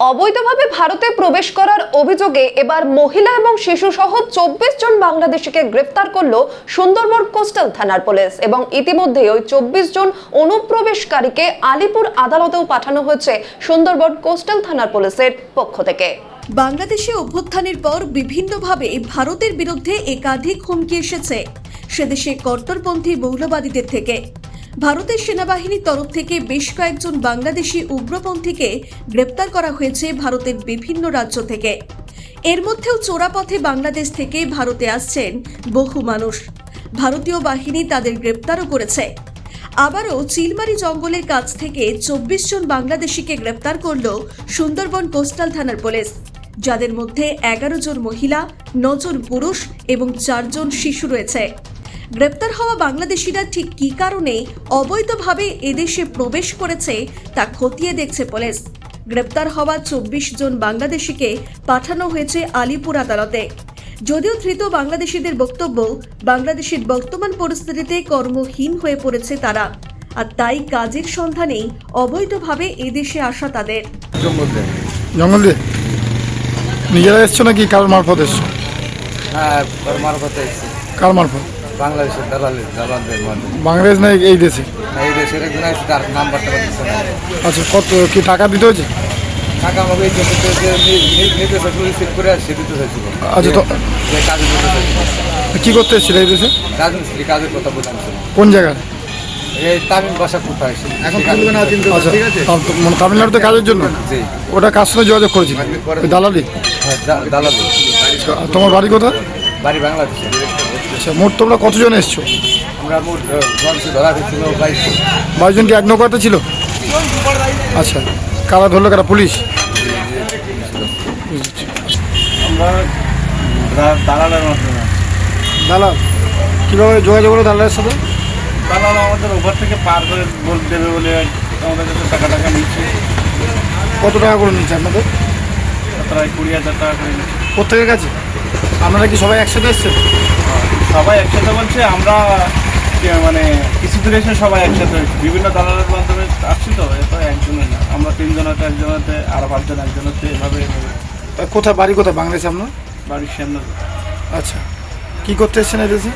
অবৈধভাবে ভারতে প্রবেশ করার অভিযোগে এবার মহিলা এবং শিশু সহ চব্বিশ জন বাংলাদেশিকে গ্রেফতার করল সুন্দরবন কোস্টাল থানার পুলিশ এবং ইতিমধ্যে ওই চব্বিশ জন অনুপ্রবেশকারীকে আলিপুর আদালতেও পাঠানো হয়েছে সুন্দরবন কোস্টাল থানার পুলিশের পক্ষ থেকে। বাংলাদেশে অভ্যুত্থানের পর বিভিন্নভাবে ভারতের বিরুদ্ধে একাধিক হুমকি এসেছে। সেদেশে কট্টরপন্থী মৌলবাদীদের থেকে ভারতের সেনাবাহিনীর তরফ থেকে বেশ কয়েকজন বাংলাদেশি উগ্রপন্থীকে গ্রেপ্তার করা হয়েছে ভারতের বিভিন্ন রাজ্য থেকে। এর মধ্যেও চোরাপথে বাংলাদেশ থেকে ভারতে আসছেন বহু মানুষ। ভারতীয় বাহিনী তাদের গ্রেপ্তারও করেছে। আবারও চিলমারি জঙ্গলের কাছ থেকে চব্বিশ জন বাংলাদেশিকে গ্রেপ্তার করল সুন্দরবন কোস্টাল থানার পুলিশ। যাদের মধ্যে এগারো জন মহিলা, নজন পুরুষ এবং চারজন শিশু রয়েছে। গ্রেপ্তার হওয়া বাংলাদেশিরা ঠিক কী কারণে অবৈধভাবে এদেশে প্রবেশ করেছে তা খতিয়ে দেখছে পুলিশ। গ্রেপ্তার হওয়া চব্বিশ জন বাংলাদেশিকে পাঠানো হয়েছে আলিপুর আদালতে। যদিও ধৃত বাংলাদেশিদের বক্তব্য বাংলাদেশের বর্তমান পরিস্থিতিতে কর্মহীন হয়ে পড়েছে তারা। আর তাই কাজের সন্ধানেই অবৈধভাবে এদেশে আসা তাদের। জঙ্গল দিয়ে। নিজেরা এসছো নাকি কার মারফত এসছো? হ্যাঁ কার মারফত? বাংলাদেশের দালালের দালালদের মাধ্যমে। বাংলাদেশ না এই দেশে? এই দেশের একজন আছে তার নাম্বারটা পাচ্ছে না আচ্ছা কত কি টাকা দিতে হয়েছে? টাকা আমাকে এই দেশে যে করে আসছে দিতে চাইছিল আচ্ছা, তো- যে কাজে দিতে চাইছিল কি করতে এসেছিল এই দেশে? রাজমিস্ত্রি কাজের কথা কোন জায়গায়? এই তামিল ভাষা কোথায়? এসে এখন আচ্ছা মানে তামিলনাড়ুতে কাজের জন্য? জি। ওটা কার সঙ্গে যোগাযোগ করেছিল? দালালি? হ্যাঁ দালাল। তোমার বাড়ি কোথায়? বাড়ি বাংলাদেশে। আচ্ছা মোট তোমরা কতজন এসছো? আমরা মোট ধরা হয়েছিল বাইশ বাইশজন কি এক নৌকাতে ছিল? আচ্ছা কারা ধরলো কারা পুলিশ? আমরা দালালের মাধ্যমে দালাল কীভাবে যোগাযোগ করল দালালের সাথে? দালাল আমাদের ওভার থেকে পার করে বল দেবে বলে আমাদের কাছে টাকা টাকা নিচ্ছে। কত টাকা করে নিচ্ছে আপনাদের? প্রায় কুড়ি হাজার টাকা করে নিচ্ছে। প্রত্যেকের কাছে? আপনারা কি সবাই একসাথে এসছেন? সবাই একসাথে বলছে আমরা মানে কিছু দূরে এসে সবাই একসাথে বিভিন্ন দালালের মাধ্যমে আসছি তো এ তো একজনের না। আমরা তিনজন হতে একজনতে আর পাঁচজন একজনতে এভাবে এভাবে। কোথায় বাড়ি কোথায়? বাংলাদেশে আপনার? বাড়ির সামনে। আচ্ছা। কি করতে এসছেন দেশে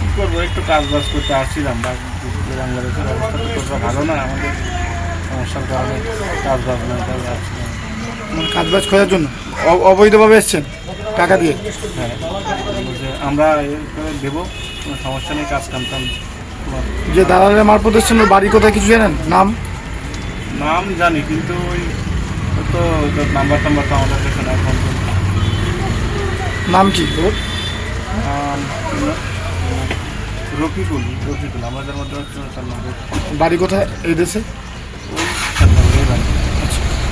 কী করব একটু কাজ বাজ করতে আসছিলাম বাংলাদেশের অবস্থা তো ভালো না আমাদের সমস্যার কারণে কাজ বাজ না আসছিলাম। মানে কাজ বাজ খোঁজার জন্য? অবৈধভাবে এসছেন টাকা দিয়ে? হ্যাঁ। আমরা দেবো কোনো সমস্যা নেই কাজ কাম টাম তোমার যে দালালের মারফত এসছেন বাড়ি কোথায় কিছু জানেন? নাম? নাম জানি কিন্তু ওই তো নাম্বার টাম্বার তো আমাদের কাছে নাই ফোন নাম কি? রফিকুল। রফিকুল আমাদের মধ্যে বাড়ি কোথায়? এই দেশে?